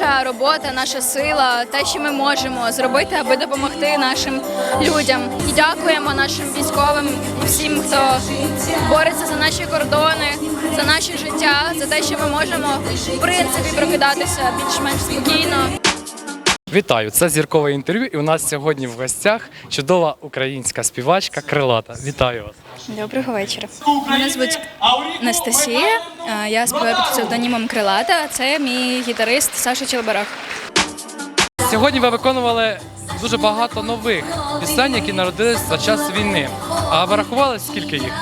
наша робота, наша сила, те, що ми можемо зробити, аби допомогти нашим людям. І дякуємо нашим військовим і всім, хто бореться за наші кордони, за наше життя, за те, що ми можемо в принципі прокидатися більш-менш спокійно. Вітаю! Це зіркове інтерв'ю. І у нас сьогодні в гостях чудова українська співачка Крилата. Вітаю вас! Доброго вечора. Мене звуть Анастасія. Я співаю під псевдонімом Крилата. а Це мій гітарист Саша Челбарах. Сьогодні ви виконували дуже багато нових пісень, які народились за час війни. А ви рахували скільки їх?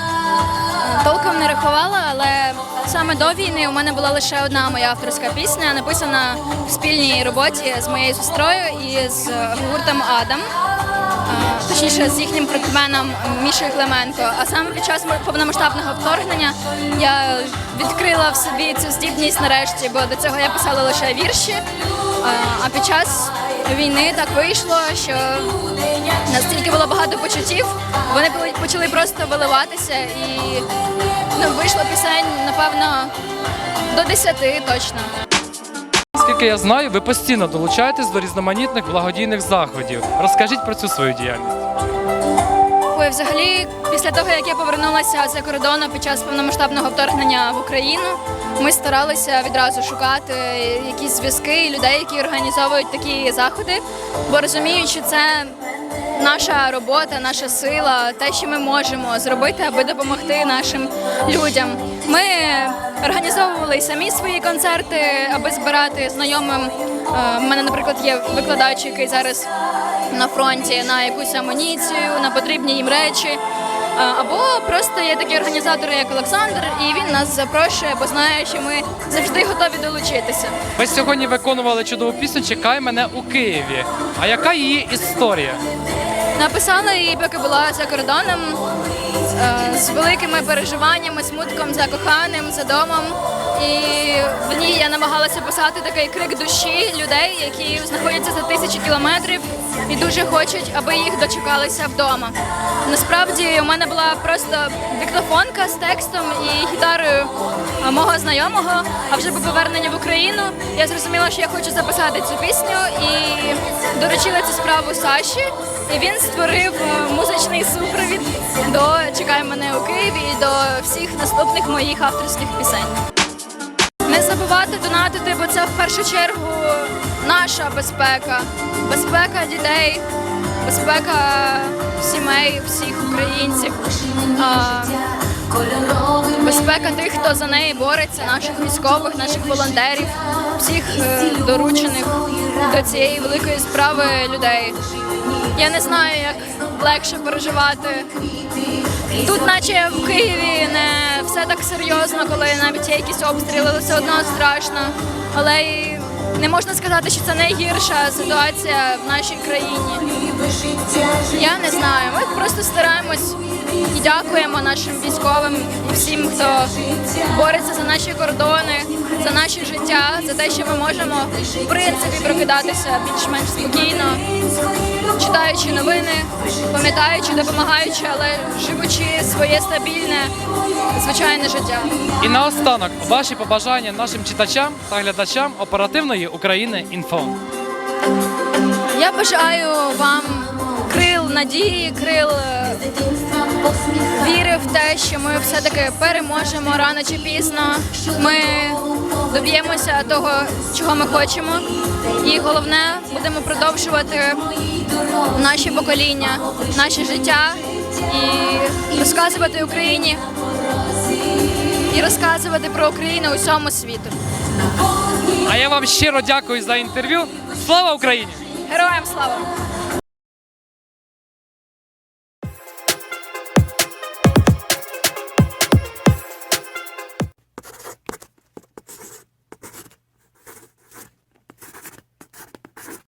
Толком не рахувала, але саме до війни у мене була лише одна моя авторська пісня, написана в спільній роботі з моєю сестрою і з гуртом Адам. Точніше, з їхнім фронтменом Мішою Клименко. А саме під час повномасштабного вторгнення я відкрила в собі цю здібність нарешті, бо до цього я писала лише вірші. А, під час війни так вийшло, що настільки було багато почуттів, вони почали просто виливатися і ну, вийшло пісень, напевно, до 10 точно. Скільки я знаю, ви постійно долучаєтесь до різноманітних благодійних заходів. Розкажіть про цю свою діяльність. Ой, взагалі, після того, як я повернулася за кордону під час повномасштабного вторгнення в Україну, ми старалися відразу шукати якісь зв'язки і людей, які організовують такі заходи, бо розуміють, що це наша робота, наша сила, те, що ми можемо зробити, аби допомогти нашим людям. Ми організовували й самі свої концерти, аби збирати знайомим. Е, У мене, наприклад, є викладач, який зараз на фронті на якусь амуніцію, на потрібні їм речі. Або просто є такі організатори, як Олександр, і він нас запрошує, бо знає, що ми завжди готові долучитися. Ви сьогодні виконували чудову пісню Чекай мене у Києві. А яка її історія? Написала її, поки була за кордоном е, з великими переживаннями, смутком за коханим, за домом. І ній я намагалася писати такий крик душі людей, які знаходяться за тисячі кілометрів і дуже хочуть, аби їх дочекалися вдома. Насправді у мене була просто диктофонка з текстом і гітарою мого знайомого. А вже по поверненню в Україну я зрозуміла, що я хочу записати цю пісню і доручила цю справу Саші. І він створив е, музичний супровід до Чекай мене у Києві і до всіх наступних моїх авторських пісень. Не забувати донатити, бо це в першу чергу наша безпека, безпека дітей, безпека сімей, всіх українців, безпека тих, хто за неї бореться, наших військових, наших волонтерів, всіх е, доручених до цієї великої справи людей. Я не знаю, як легше переживати. Тут, наче в Києві, не все так серйозно, коли навіть є якісь обстріли, але все одно страшно. Але і не можна сказати, що це найгірша ситуація в нашій країні. Я не знаю. Ми просто стараємось і дякуємо нашим військовим і всім, хто бореться за наші кордони, за наше життя, за те, що ми можемо в принципі прокидатися більш-менш спокійно, читаючи новини, пам'ятаючи, допомагаючи, але живучи своє стабільне, звичайне життя. І наостанок ваші побажання нашим читачам та глядачам оперативної України інфо. Я бажаю вам крил надії, крил е, віри в те, що ми все-таки переможемо рано чи пізно. Ми доб'ємося того, чого ми хочемо. І головне, будемо продовжувати наші покоління, наше життя і розказувати Україні і розказувати про Україну усьому світу. А я вам щиро дякую за інтерв'ю. Слава Україні! Героям слава!